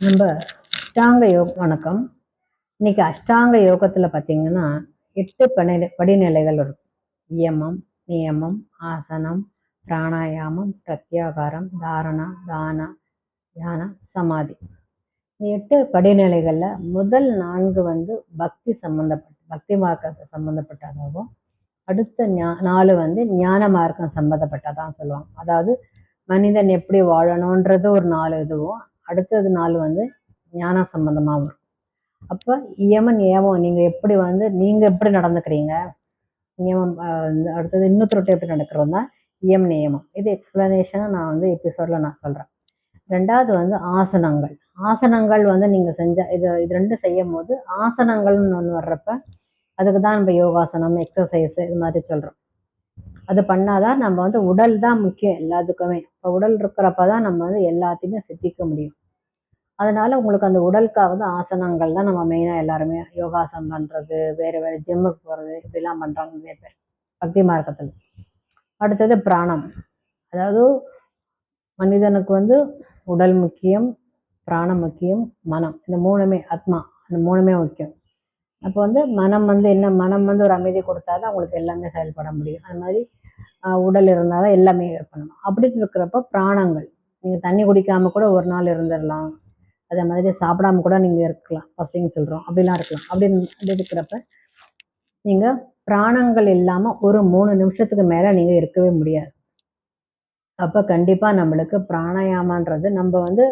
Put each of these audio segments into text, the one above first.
நம்ம அஷ்டாங்க யோக வணக்கம். இன்னைக்கு அஷ்டாங்க யோகத்துல பார்த்தீங்கன்னா எட்டு பணி படிநிலைகள் இருக்கும். இயமம் நியமம் ஆசனம் பிராணாயாமம் பிரத்யாகாரம் தாரணா தானா தியான சமாதி. இந்த எட்டு படிநிலைகள்ல முதல் நான்கு வந்து பக்தி சம்பந்தப்பட்ட பக்தி மார்க்கத்தை சம்பந்தப்பட்டதாகவும் அடுத்த ஞா- நாலு வந்து ஞான மார்க்கம் சம்பந்தப்பட்டதான் சொல்லுவாங்க. அதாவது மனிதன் எப்படி வாழணுன்றது ஒரு நாலு இதுவும் அடுத்தது நாள் வந்து ஞான சம்பந்தமாக வரும் அப்போ இயமன் ஏமம் நீங்கள் எப்படி வந்து நீங்கள் எப்படி நடந்துக்கிறீங்க? நியமம் இந்த அடுத்தது இன்னொருத்தருட்ட எப்படி நடக்கிறோம்னா இயம் நியமம் இது எக்ஸ்பிளனேஷனாக நான் வந்து எபிசோடில் நான் சொல்கிறேன் ரெண்டாவது வந்து ஆசனங்கள். ஆசனங்கள் வந்து நீங்கள் செஞ்ச இது இது ரெண்டும் செய்யும் போது ஆசனங்கள்னு ஒன்று வர்றப்ப அதுக்கு தான் நம்ம யோகாசனம் எக்ஸசைஸ் இது மாதிரி சொல்கிறோம் அது பண்ணாதான் நம்ம வந்து உடல் தான் முக்கியம் எல்லாத்துக்குமே. இப்போ உடல் இருக்கிறப்ப தான் நம்ம வந்து எல்லாத்தையுமே சித்திக்க முடியும். அதனால உங்களுக்கு அந்த உடலுக்காக வந்து ஆசனங்கள் தான் நம்ம மெயினாக எல்லாருமே யோகாசனம் பண்ணுறது வேறு வேறு ஜிம்முக்கு போகிறது இப்படிலாம் பண்ணுறாங்க நிறைய பேர். பக்தி மார்க்கத்தில். அடுத்தது பிராணம். அதாவது மனிதனுக்கு வந்து உடல் முக்கியம் பிராணம் முக்கியம் மனம். இந்த மூணுமே ஆத்மா. அந்த மூணுமே முக்கியம். அப்போ வந்து மனம் வந்து என்ன மனம் வந்து ஒரு அமைதி கொடுத்தாதான் அவங்களுக்கு எல்லாமே செயல்பட முடியும். அது மாதிரி உடல் இருந்தால் தான் எல்லாமே பண்ணணும் அப்படி இருக்கிறப்ப பிராணங்கள் நீங்கள் தண்ணி குடிக்காமல் கூட ஒரு நாள் இருந்துடலாம். அதே மாதிரி சாப்பிடாம கூட நீங்கள் இருக்கலாம். பசிங்க சொல்கிறோம் அப்படிலாம் இருக்கலாம். அப்படி அப்படி இருக்கிறப்ப நீங்கள் பிராணங்கள் இல்லாமல் ஒரு மூணு நிமிஷத்துக்கு மேலே நீங்கள் இருக்கவே முடியாது. அப்போ கண்டிப்பாக நம்மளுக்கு பிராணாயாமன்றது நம்ம வந்து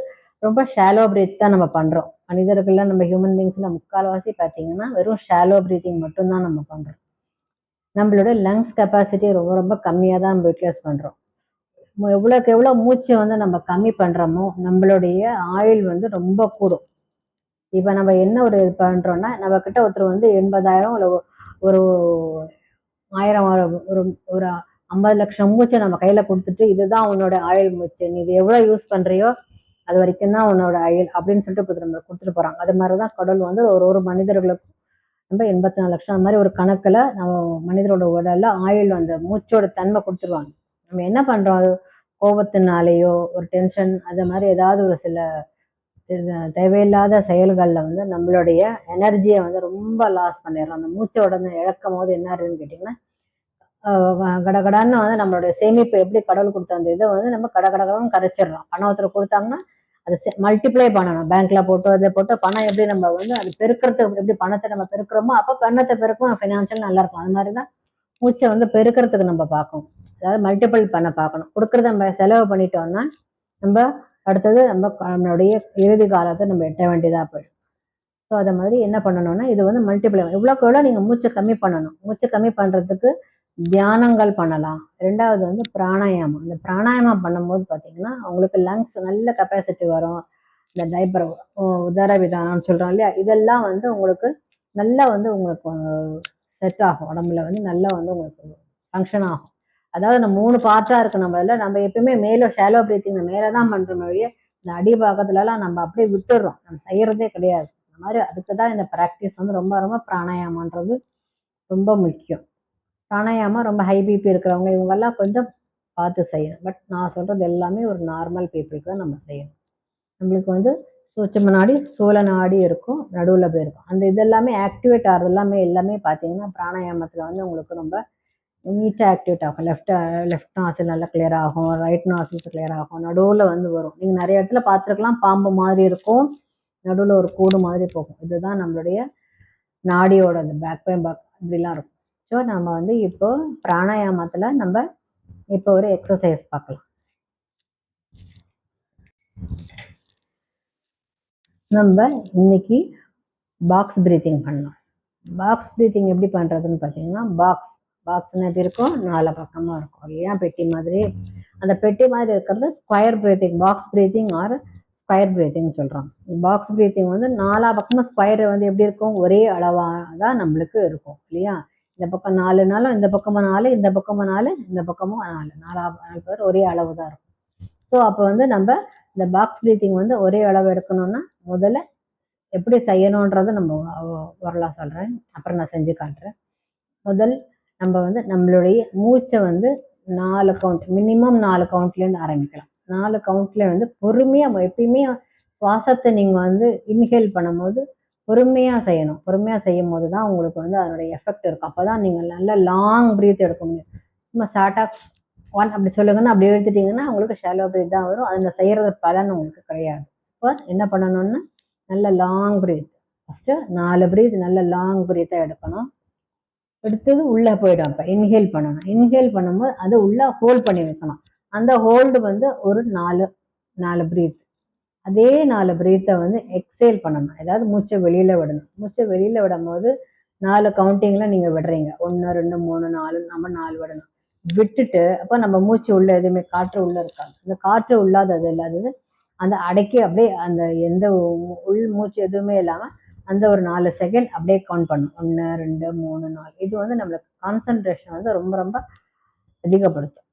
ரொம்ப ஷாலோ பிரீத் தான் நம்ம பண்ணுறோம் மனிதர்கள்ல நம்ம ஹியூமன் பீங்ஸில் முக்கால்வாசி பார்த்தீங்கன்னா வெறும் ஷாலோ ப்ரீத்திங் மட்டும்தான் நம்ம பண்ணுறோம் நம்மளோட லங்ஸ் கெப்பாசிட்டி ரொம்ப ரொம்ப கம்மியாக தான் நம்ம யூட்டிலைஸ் பண்ணுறோம் எவ்வளோக்கு எவ்வளோ மூச்சை வந்து நம்ம கம்மி பண்ணுறோமோ நம்மளுடைய ஆயுள் வந்து ரொம்ப கூடும். இப்போ நம்ம என்ன ஒரு இது பண்ணுறோன்னா நம்ம கிட்ட ஒருத்தர் வந்து எண்பதாயிரம் இல்லை ஒரு ஆயிரம் ஒரு- ஒரு ஒரு ஐம்பது லட்சம் மூச்சை நம்ம கையில் கொடுத்துட்டு இதுதான் உன்னோட ஆயுள் மூச்சு. நீ இது எவ்வளோ யூஸ் பண்ணுறியோ அது வரைக்கும் தான் உன்னோட அயல் அப்படின்னு சொல்லிட்டு இப்போ நம்ம கொடுத்துட்டு போகிறாங்க அது மாதிரி தான் கடவுள் வந்து ஒரு ஒரு மனிதர்களுக்கும் நம்ம எண்பத்தி நாலு லட்சம் அந்த மாதிரி ஒரு கணக்கில் நம்ம மனிதரோட உடலில் ஆயுள் அந்த மூச்சோட தன்மை கொடுத்துருவாங்க. நம்ம என்ன பண்ணுறோம் அது கோபத்தினாலேயோ ஒரு டென்ஷன் அது மாதிரி ஏதாவது ஒரு சில தேவையில்லாத செயல்களில் வந்து நம்மளுடைய எனர்ஜியை வந்து ரொம்ப லாஸ் பண்ணிடுறோம். அந்த மூச்சை உடனே இழக்கும் போது என்ன இருக்குன்னு கேட்டிங்கன்னா கடகடான்னு வந்து நம்மளுடைய சேமிப்பு எப்படி கடவுள் கொடுத்த அந்த இதை வந்து நம்ம கடகடகடன்னு கரைச்சிடுறோம் பணம் ஒருத்தர் கொடுத்தாங்கன்னா அதை மல்டிப்ளை பண்ணணும். பேங்க்ல போட்டு அதில் போட்டு பணம் எப்படி நம்ம வந்து அது பெருக்கிறதுக்கு எப்படி பணத்தை நம்ம பெருக்கிறோமோ அப்போ பணத்தை பெருக்கும் ஃபினான்ஷியல் நல்லா இருக்கும். அது மாதிரி தான் மூச்சை வந்து பெருக்கிறதுக்கு நம்ம பார்க்கணும். அதாவது மல்டிபிள் பண்ண பார்க்கணும். கொடுக்கறத நம்ம செலவு பண்ணிட்டோம்னா நம்ம அடுத்தது நம்ம நம்மளுடைய இறுதி காலத்தை நம்ம எட்ட வேண்டியதாக போயிடும். ஸோ அதை மாதிரி என்ன பண்ணணும்னா இது வந்து மல்டிப்ளை எவ்வளோக்கு எவ்வளோ நீங்கள் மூச்சை கம்மி பண்ணணும். மூச்சை கம்மி பண்ணுறதுக்கு தியானங்கள் பண்ணலாம். ரெண்டாவது வந்து பிராணாயாமம். இந்த பிராணாயாமம் பண்ணும்போது பார்த்தீங்கன்னா அவங்களுக்கு லங்ஸ் நல்ல கெப்பாசிட்டி வரும். இந்த டைப்பர் உதர விதானம்னு சொல்கிறோம் இல்லையா? இதெல்லாம் வந்து உங்களுக்கு நல்லா வந்து உங்களுக்கு செட் ஆகும். உடம்புல வந்து நல்லா வந்து உங்களுக்கு ஃபங்க்ஷன் ஆகும். அதாவது நம்ம மூணு பார்ட்டாக இருக்கு நம்ம இதில் நம்ம எப்பயுமே மேலே ஷேலோ பிரீத்திங் மேலே தான் பண்ணுறோம் வழியே இந்த அடி பாகத்துலலாம் நம்ம அப்படியே விட்டுடுறோம் நம்ம செய்கிறதே கிடையாது. அந்த மாதிரி அதுக்கு தான் இந்த ப்ராக்டிஸ் வந்து ரொம்ப ரொம்ப பிராணாயாமன்றது ரொம்ப முக்கியம். பிராணாயாமம் ரொம்ப ஹை பிபி இருக்கிறவங்க இவங்கெல்லாம் கொஞ்சம் பார்த்து செய்யணும். பட் நான் சொல்கிறது எல்லாமே ஒரு நார்மல் பீப்புளுக்கு தான் நம்ம செய்யணும். நம்மளுக்கு வந்து சூட்சம நாடி சூழ நாடி இருக்கும் நடுவில் போய் இருக்கும். அந்த இதெல்லாமே ஆக்டிவேட் ஆகிறது எல்லாமே எல்லாமே பார்த்தீங்கன்னா பிராணாயாமத்தில் வந்து உங்களுக்கு ரொம்ப நீட்டாக ஆக்டிவேட் ஆகும். லெஃப்ட் லெஃப்ட் நாசில் நல்லா கிளியர் ஆகும் ரைட் நாசில்ஸ் கிளியர் ஆகும் நடுவில் வந்து வரும். நீங்கள் நிறைய இடத்துல பார்த்துருக்கலாம் பாம்பு மாதிரி இருக்கும் நடுவில் ஒரு கூடு மாதிரி போகும். இதுதான் நம்மளுடைய நாடியோட அந்த பேக் பெயின் பேக் இப்படிலாம் இருக்கும். ஸோ நம்ம வந்து இப்போ பிராணாயாமத்தில் நம்ம இப்போ ஒரு எக்ஸசைஸ் பார்க்கலாம். நம்ம இன்னைக்கு பாக்ஸ் பிரீத்திங் பண்ணலாம் பாக்ஸ் பிரீத்திங் எப்படி பண்ணுறதுன்னு பார்த்தீங்கன்னா பாக்ஸ் பாக்ஸ்னு எப்படி இருக்கும்? நாலு பக்கமாக இருக்கும். இல்லையா? பெட்டி மாதிரி. அந்த பெட்டி மாதிரி இருக்கிறது square breathing box breathing or square breathing சொல்கிறோம் பாக்ஸ் பிரீத்திங் வந்து நாலா பக்கமும் ஸ்கொயர் வந்து எப்படி இருக்கும்? ஒரே அளவாக தான் நம்மளுக்கு இருக்கும். இல்லையா? இந்த பக்கம் நாலு நாளும் இந்த பக்கமும் நாலு இந்த பக்கமும் நாலு இந்த பக்கமும் நாலு. நாலா நாலு பேர் ஒரே அளவு தான் இருக்கும். ஸோ அப்போ வந்து நம்ம இந்த பாக்ஸ் ப்ரீத்திங் வந்து ஒரே அளவு எடுக்கணும்னா முதல்ல எப்படி செய்யணுன்றதை நம்ம வரலாம் சொல்கிறேன் அப்புறம் நான் செஞ்சு காட்டுறேன். முதல் நம்ம வந்து நம்மளுடைய மூச்சை வந்து நாலு கவுண்ட் மினிமம் நாலு கவுண்ட்லேருந்து ஆரம்பிக்கலாம். நாலு கவுண்ட்ல வந்து பொறுமையாக எப்பயுமே சுவாசத்தை நீங்கள் வந்து இன்ஹேல் பண்ணும்போது பொறுமையாக செய்யணும். பொறுமையாக செய்யும் போது தான் உங்களுக்கு வந்து அதனுடைய எஃபெக்ட் இருக்கும். அப்போ தான் நீங்கள் நல்ல லாங் ப்ரீத் எடுக்க முடியும் சும்மா ஷார்ட்டாக ஒன் அப்படி சொல்லுங்கன்னா அப்படி எடுத்துட்டிங்கன்னா உங்களுக்கு ஷாலோ ப்ரீத் தான் வரும். அதில் செய்கிறது பலன் உங்களுக்கு கிடையாது. இப்போ என்ன பண்ணணும்னா நல்ல லாங் ப்ரீத் ஃபஸ்ட்டு நாலு ப்ரீத் நல்ல லாங் ப்ரீத்தாக எடுக்கணும். எடுத்தது உள்ளே போயிடும் அப்போ. இன்ஹேல் பண்ணணும். இன்ஹேல் பண்ணும்போது அதை உள்ளே ஹோல்ட் பண்ணி வைக்கணும். அந்த ஹோல்டு வந்து ஒரு நாலு நாலு ப்ரீத் அதே நாலு பிரீத்தை வந்து எக்ஸேல் பண்ணணும். ஏதாவது மூச்சை வெளியில் விடணும். மூச்சை வெளியில் விடும்போது நாலு கவுண்டிங்கில் நீங்கள் விடுறீங்க. ஒன்று ரெண்டு மூணு நாலு நம்ம நாலு விடணும். விட்டுட்டு அப்போ நம்ம மூச்சு உள்ள எதுவுமே காற்று உள்ளே இருக்காது. இந்த காற்று உள்ளாதது இல்லாதது அந்த அடக்கி அப்படியே அந்த எந்த உள் மூச்சு எதுவுமே இல்லாமல் அந்த ஒரு நாலு செகண்ட் அப்படியே கவுண்ட் பண்ணும் ஒன்று ரெண்டு மூணு நாலு. இது வந்து நம்மளுக்கு கான்சன்ட்ரேஷன் வந்து ரொம்ப ரொம்ப அதிகப்படுத்தும்.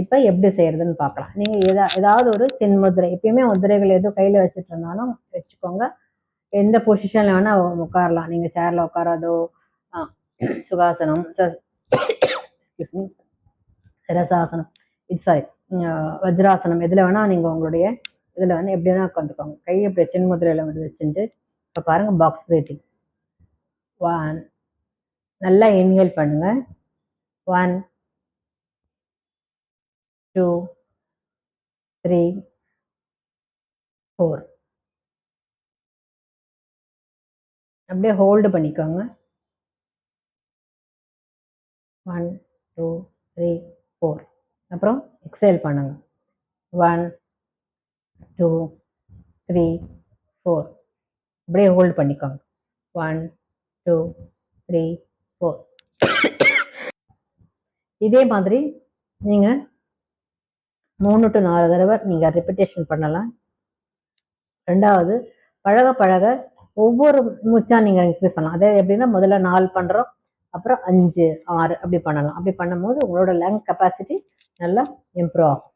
இப்போ எப்படி செய்யறதுன்னு பார்க்கலாம் நீங்கள் எதா ஏதாவது ஒரு சின்முதிரை எப்பயுமே முதிரைகள் எதுவும் கையில் வச்சுட்டு இருந்தாலும் வச்சுக்கோங்க. எந்த பொசிஷனில் வேணால் உட்காரலாம். நீங்கள் சேரில் உட்காராதோ சுகாசனம் ரசாசனம் இட்ஸ் இது சாரி வஜ்ராசனம் எதில் வேணால் நீங்கள் உங்களுடைய இதில் வந்து எப்படி வேணால் உட்காந்துக்கோங்க. கை எப்படி சின்முதிரையில் வந்து வச்சுட்டு இப்போ பாருங்கள் பாக்ஸ் பிரீத்திங் ஒன் நல்லா இன்ஹேல் பண்ணுங்கள் ஒன் டூ த்ரீ ஃபோர் அப்படியே ஹோல்டு பண்ணிக்கோங்க. ஒன் டூ த்ரீ ஃபோர் அப்புறம் எக்ஸைல் பண்ணுங்க. ஒன் டூ த்ரீ ஃபோர் அப்படியே ஹோல்ட் பண்ணிக்கோங்க. ஒன் டூ த்ரீ ஃபோர் இதே மாதிரி நீங்கள் மூணு டு நாலு தடவை நீங்கள் ரிப்பிட்டேஷன் பண்ணலாம். ரெண்டாவது பழக பழக ஒவ்வொரு மூச்சா நீங்கள் இன்க்ரீஸ் பண்ணலாம். அதே எப்படின்னா முதல்ல நாலு பண்ணுறோம் அப்புறம் அஞ்சு ஆறு அப்படி பண்ணலாம். அப்படி பண்ணும்போது உங்களோட லங் கெப்பாசிட்டி நல்லா இம்ப்ரூவ் ஆகும்.